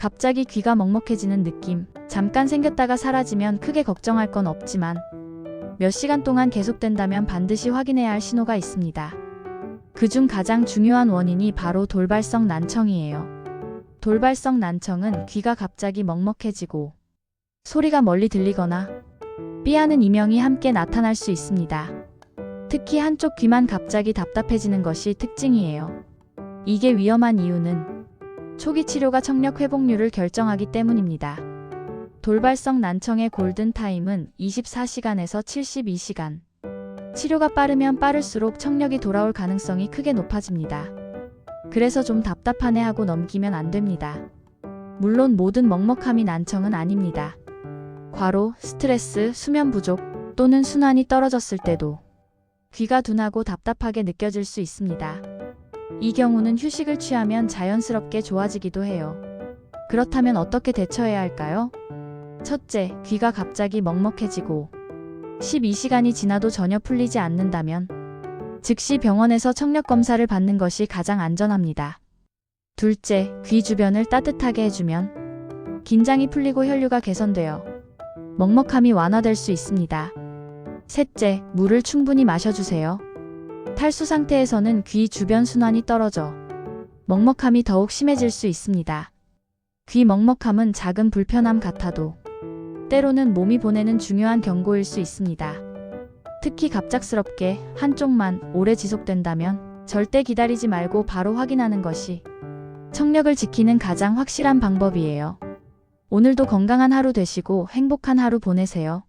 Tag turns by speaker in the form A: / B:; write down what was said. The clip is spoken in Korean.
A: 갑자기 귀가 먹먹해지는 느낌. 잠깐 생겼다가 사라지면 크게 걱정할 건 없지만 몇 시간 동안 계속된다면 반드시 확인해야 할 신호가 있습니다. 그중 가장 중요한 원인이 바로 돌발성 난청이에요. 돌발성 난청은 귀가 갑자기 먹먹해지고 소리가 멀리 들리거나 삐하는 이명이 함께 나타날 수 있습니다. 특히 한쪽 귀만 갑자기 답답해지는 것이 특징이에요. 이게 위험한 이유는 초기 치료가 청력 회복률을 결정하기 때문입니다. 돌발성 난청의 골든타임은 24시간에서 72시간. 치료가 빠르면 빠를수록 청력이 돌아올 가능성이 크게 높아집니다. 그래서 좀 답답하네 하고 넘기면 안 됩니다. 물론 모든 먹먹함이 난청은 아닙니다. 과로, 스트레스, 수면 부족 또는 순환이 떨어졌을 때도 귀가 둔하고 답답하게 느껴질 수 있습니다. 이 경우는 휴식을 취하면 자연스럽게 좋아지기도 해요. 그렇다면 어떻게 대처해야 할까요? 첫째, 귀가 갑자기 먹먹해지고 12시간이 지나도 전혀 풀리지 않는다면 즉시 병원에서 청력 검사를 받는 것이 가장 안전합니다. 둘째, 귀 주변을 따뜻하게 해주면 긴장이 풀리고 혈류가 개선되어 먹먹함이 완화될 수 있습니다. 셋째, 물을 충분히 마셔주세요. 탈수 상태에서는 귀 주변 순환이 떨어져 먹먹함이 더욱 심해질 수 있습니다. 귀 먹먹함은 작은 불편함 같아도 때로는 몸이 보내는 중요한 경고일 수 있습니다. 특히 갑작스럽게 한쪽만 오래 지속된다면 절대 기다리지 말고 바로 확인하는 것이 청력을 지키는 가장 확실한 방법이에요. 오늘도 건강한 하루 되시고 행복한 하루 보내세요.